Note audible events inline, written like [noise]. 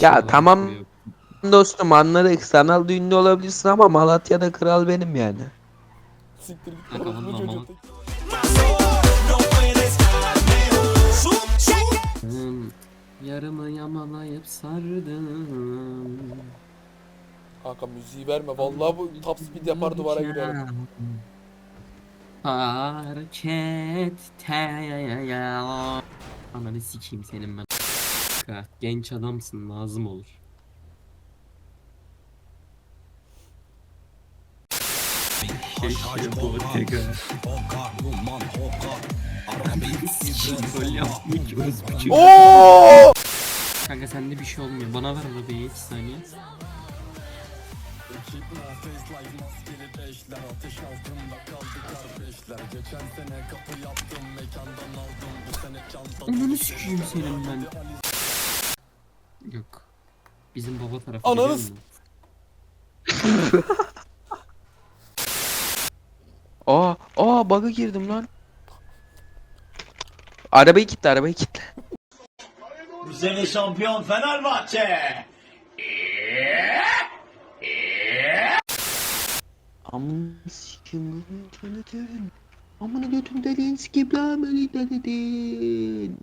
Ya tamam. Dostum anladık. Sanal ünlü olabilirsin ama Malatya'da kral benim yani. Siktir git. Orospu çocuğu. Yarımı yamalayıp sardım. Kanka müziği verme. Vallahi bu top speed yapar duvara girerim. Harekette Ananı sikeyim senin ben. Kanka, Genç adamsın lazım olur. Oo! Kanka sende bir şey olmuyor. Bana ver arabayı 2 saniye. Ananı sikeyim senin ben. Yok. Bizim baba tarafı Ananı s-? [laughs] Aa, aa bug'a girdim lan. Arabayı kitle, arabayı kitle. Bu sene şampiyon Fenerbahçe. Amına sikim götünü dövün. Amına götüm deliğin sikim lan beni deledin.